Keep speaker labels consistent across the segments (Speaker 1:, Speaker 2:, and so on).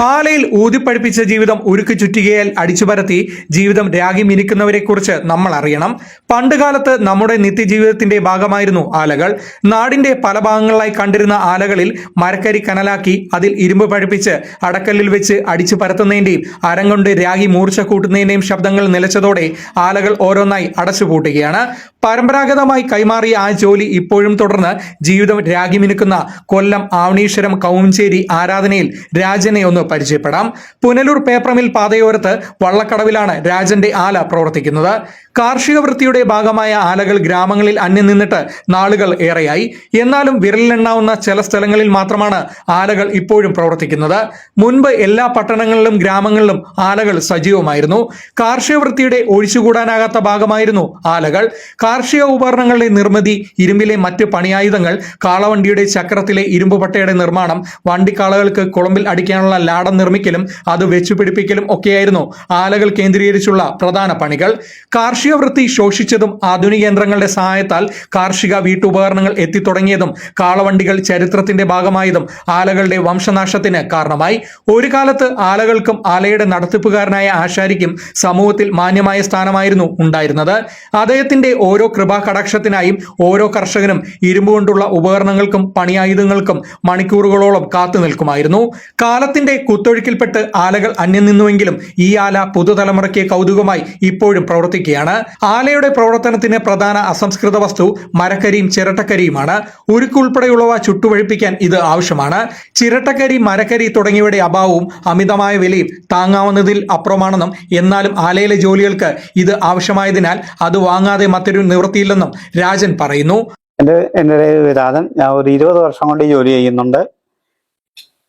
Speaker 1: ആലയിൽ ഊതിപ്പഴിപ്പിച്ച ജീവിതം ഉരുക്ക് ചുറ്റികയാൽ അടിച്ചുപരത്തി ജീവിതം രാഗി മിനിക്കുന്നവരെ കുറിച്ച് നമ്മൾ അറിയണം. പണ്ടുകാലത്ത് നമ്മുടെ നിത്യജീവിതത്തിന്റെ ഭാഗമായിരുന്നു ആലകൾ. നാടിന്റെ പല ഭാഗങ്ങളിലായി കണ്ടിരുന്ന ആലകളിൽ മരക്കരി കനലാക്കി അതിൽ ഇരുമ്പ് പഴിപ്പിച്ച് അടക്കല്ലിൽ വെച്ച് അടിച്ചു പരത്തുന്നതിന്റെയും അരം രാഗി മൂർച്ച കൂട്ടുന്നതിന്റെയും ശബ്ദങ്ങൾ നിലച്ചതോടെ ആലകൾ ഓരോന്നായി അടച്ചുപൂട്ടുകയാണ്. പരമ്പരാഗതമായി കൈമാറിയ ആ ജോലി ഇപ്പോഴും തുടർന്ന് ജീവിതം രാഗി മിനുക്കുന്ന കൊല്ലം ആവണീശ്വരം കൗഞ്ചേരി ആരാധനയിൽ രാജനെ ഒന്ന് പരിചയപ്പെടാം. പുനലൂർ പേപ്പറമിൽ പാതയോരത്ത് വള്ളക്കടവിലാണ് രാജന്റെ ആല പ്രവർത്തിക്കുന്നത്. കാർഷിക വൃത്തിയുടെ ഭാഗമായ ആലകൾ ഗ്രാമങ്ങളിൽ അന്യം നിന്നിട്ട് നാളുകൾ ഏറെയായി. എന്നാലും വിരലിലെണ്ണാവുന്ന ചില സ്ഥലങ്ങളിൽ മാത്രമാണ് ആലകൾ ഇപ്പോഴും പ്രവർത്തിക്കുന്നത്. മുൻപ് എല്ലാ പട്ടണങ്ങളിലും ഗ്രാമങ്ങളിലും ആലകൾ സജീവമായിരുന്നു. കാർഷിക വൃത്തിയുടെ ഒഴിച്ചുകൂടാനാകാത്ത ഭാഗമായിരുന്നു ആലകൾ. കാർഷിക ഉപകരണങ്ങളുടെ നിർമ്മിതി ഇരുമ്പിലെ മറ്റ് പണിയായുധങ്ങൾ കാളവണ്ടിയുടെ ചക്രത്തിലെ ഇരുമ്പ് നിർമ്മാണം വണ്ടിക്കാളകൾക്ക് കുളമ്പിൽ അടിക്കാനുള്ള ലാടം നിർമ്മിക്കലും അത് വെച്ചുപിടിപ്പിക്കലും ഒക്കെയായിരുന്നു ആലകൾ കേന്ദ്രീകരിച്ചുള്ള പ്രധാന പണികൾ. കാർഷിക വൃത്തി ശോഷിച്ചതും ആധുനിക യന്ത്രങ്ങളുടെ സഹായത്താൽ കാർഷിക വീട്ടുപകരണങ്ങൾ എത്തിത്തുടങ്ങിയതും കാളവണ്ടികൾ ചരിത്രത്തിന്റെ ഭാഗമായതും ആലകളുടെ വംശനാശത്തിന് കാരണമായി. ഒരു കാലത്ത് ആലകൾക്കും ആലയുടെ നടത്തിപ്പുകാരനായ ആശാരിക്കും സമൂഹത്തിൽ മാന്യമായ സ്ഥാനമായിരുന്നു ഉണ്ടായിരുന്നത്. അദ്ദേഹത്തിന്റെ ഓരോ കൃപാകടാക്ഷത്തിനായും ഓരോ കർഷകനും ഇരുമ്പ് കൊണ്ടുള്ള ഉപകരണങ്ങൾക്കും പണിയായുധങ്ങൾക്കും മണിക്കൂറുകളോളം കാത്തു നിൽക്കുമായിരുന്നു കാലത്തിന്റെ കുത്തൊഴുക്കിൽപ്പെട്ട് ആലകൾ അന്യം നിന്നുവെങ്കിലും ഈ ആല പുതുതലമുറയ്ക്ക് കൗതുകമായി ഇപ്പോഴും പ്രവർത്തിക്കുകയാണ്. ആലയുടെ പ്രവർത്തനത്തിന് പ്രധാന അസംസ്കൃത വസ്തു മരക്കരിയും ചിരട്ടക്കരിയുമാണ്. ഉരുക്കുൾപ്പെടെയുള്ളവ ചുട്ടുവഴിപ്പിക്കാൻ ഇത് ആവശ്യമാണ്. ചിരട്ടക്കരി മരക്കരി തുടങ്ങിയവയുടെ അഭാവവും അമിതമായ വിലയും താങ്ങാവുന്നതിൽ അപ്പുറമാണെന്നും എന്നാലും ആലയിലെ ജോലികൾക്ക് ഇത് ആവശ്യമായതിനാൽ അത് വാങ്ങാതെ മറ്റൊരു നിവൃത്തിയില്ലെന്നും രാജൻ പറയുന്നു.
Speaker 2: എന്റെ എന്റെ വിരാതൻ ഞാൻ ഒരു ഇരുപത് വർഷം കൊണ്ട് ജോലി ചെയ്യുന്നുണ്ട്.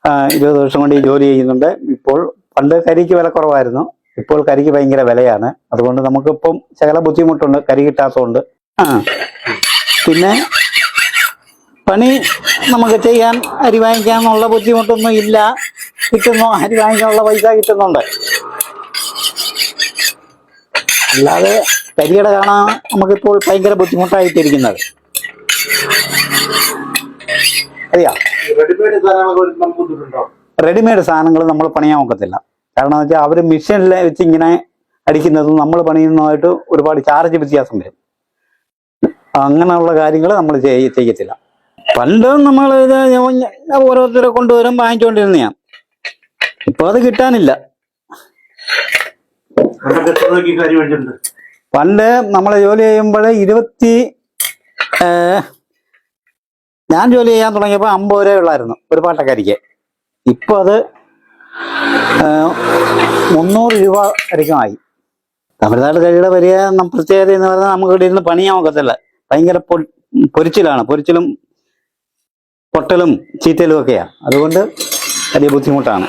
Speaker 2: ഇരുപത് വർഷം കൊണ്ട് ഈ ജോലി ചെയ്യുന്നുണ്ട്. ഇപ്പോൾ പണ്ട് കരിക്ക് വില കുറവായിരുന്നു. ഇപ്പോൾ കരിക്ക് ഭയങ്കര വിലയാണ്. അതുകൊണ്ട് നമുക്കിപ്പം ശകല ബുദ്ധിമുട്ടുണ്ട്. കരി കിട്ടാത്തതുകൊണ്ട്. ആ. പിന്നെ പണി നമുക്ക് ചെയ്യാൻ അരി വാങ്ങിക്കാനുള്ള ബുദ്ധിമുട്ടൊന്നും ഇല്ല. കിട്ടുന്നു? അരി വാങ്ങിക്കാനുള്ള പൈസ കിട്ടുന്നുണ്ട്. അല്ലാതെ കരിയുടെ കാണാൻ നമുക്കിപ്പോൾ ഭയങ്കര ബുദ്ധിമുട്ടായിട്ടിരിക്കുന്നത്. അറിയാം.
Speaker 3: റെഡിമെയ്ഡ് സാധനങ്ങൾ നമുക്ക് ബുദ്ധിമുട്ടുണ്ടോ
Speaker 2: റെഡിമെയ്ഡ് സാധനങ്ങൾ നമ്മൾ പണിയാൻ ഒക്കത്തില്ല. കാരണം എന്ന് വെച്ചാൽ അവർ മെഷീനിൽ വെച്ച് ഇങ്ങനെ അടിക്കുന്നതും നമ്മൾ പണിയുന്നതുമായിട്ട് ഒരുപാട് ചാർജ് വ്യത്യാസം വരും. അങ്ങനെയുള്ള കാര്യങ്ങൾ നമ്മൾ ചെയ്യത്തില്ല. പണ്ട് നമ്മൾ ഇത് ഓരോരുത്തരെ കൊണ്ടുവരും വാങ്ങിച്ചുകൊണ്ടിരുന്നതാണ് ഇപ്പൊ അത് കിട്ടാനില്ല. പണ്ട് നമ്മൾ ജോലി ചെയ്യുമ്പോൾ ഇരുപത്തി ഞാൻ ജോലി ചെയ്യാൻ തുടങ്ങിയപ്പോൾ അമ്പത് രൂപ ഉള്ളായിരുന്നു ഒരു പാട്ടക്കാരിക്ക്. ഇപ്പോൾ അത് മുന്നൂറ് രൂപ വരയ്ക്കും ആയി. തമിഴ്നാട് കഴിയുടെ വലിയ പ്രത്യേകത എന്ന് പറഞ്ഞാൽ നമുക്ക് ഇവിടെ ഇരുന്ന് പണിയാൻ ഒക്കത്തില്ല. ഭയങ്കര പൊരിച്ചിലാണ്. പൊരിച്ചിലും പൊട്ടലും ചീറ്റലും ഒക്കെയാണ് അതുകൊണ്ട് വലിയ ബുദ്ധിമുട്ടാണ്.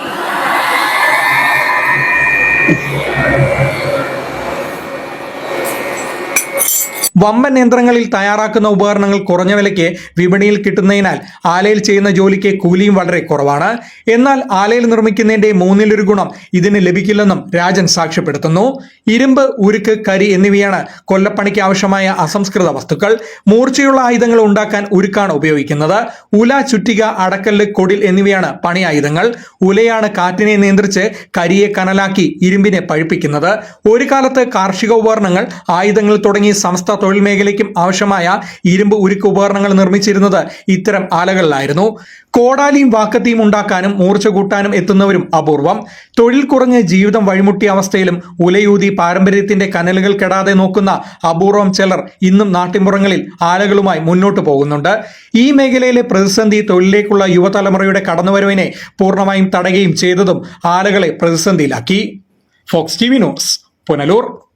Speaker 1: വമ്പൻ യന്ത്രങ്ങളിൽ തയ്യാറാക്കുന്ന ഉപകരണങ്ങൾ കുറഞ്ഞ വിലയ്ക്ക് വിപണിയിൽ കിട്ടുന്നതിനാൽ ആലയിൽ ചെയ്യുന്ന ജോലിക്ക് കൂലിയും വളരെ കുറവാണ്. എന്നാൽ ആലയിൽ നിർമ്മിക്കുന്നതിന്റെ മൂന്നിലൊരു ഗുണം ഇതിന് ലഭിക്കില്ലെന്നും രാജൻ സാക്ഷ്യപ്പെടുത്തുന്നു. ഇരുമ്പ് ഉരുക്ക് കരി എന്നിവയാണ് കൊല്ലപ്പണിക്ക് ആവശ്യമായ അസംസ്കൃത വസ്തുക്കൾ. മൂർച്ചയുള്ള ആയുധങ്ങൾ ഉണ്ടാക്കാൻ ഉരുക്കാണ് ഉപയോഗിക്കുന്നത്. ഉല ചുറ്റിക അടക്കല്ല് കൊടിൽ എന്നിവയാണ് പണി ആയുധങ്ങൾ. ഉലയാണ് കാറ്റിനെ നിയന്ത്രിച്ച് കരിയെ കനലാക്കി ഇരുമ്പിനെ പഴിപ്പിക്കുന്നത്. ഒരു കാലത്ത് കാർഷിക ഉപകരണങ്ങൾ ആയുധങ്ങൾ തുടങ്ങി സമസ്ത തൊഴിൽ മേഖലയ്ക്കും ആവശ്യമായ ഇരുമ്പ് ഉരുക്ക് ഉപകരണങ്ങൾ നിർമ്മിച്ചിരുന്നത് ഇത്തരം ആലകളിലായിരുന്നു. കോടാലിയും വാക്കത്തിയും ഉണ്ടാക്കാനും മൂർച്ച കൂട്ടാനും എത്തുന്നവരും അപൂർവം. തൊഴിൽ കുറഞ്ഞ് ജീവിതം വഴിമുട്ടിയ അവസ്ഥയിലും ഉലയൂതി പാരമ്പര്യത്തിന്റെ കനലുകൾ കെടാതെ നോക്കുന്ന അപൂർവം ചിലർ ഇന്നും നാട്ടിൻപുറങ്ങളിൽ ആലകളുമായി മുന്നോട്ട് പോകുന്നുണ്ട്. ഈ മേഖലയിലെ പ്രതിസന്ധി തൊഴിലിലേക്കുള്ള യുവതലമുറയുടെ കടന്നുവരവിനെ പൂർണമായും തടയുകയും ചെയ്തതും ആലകളെ പ്രതിസന്ധിയിലാക്കി. Fox T V news Punalur.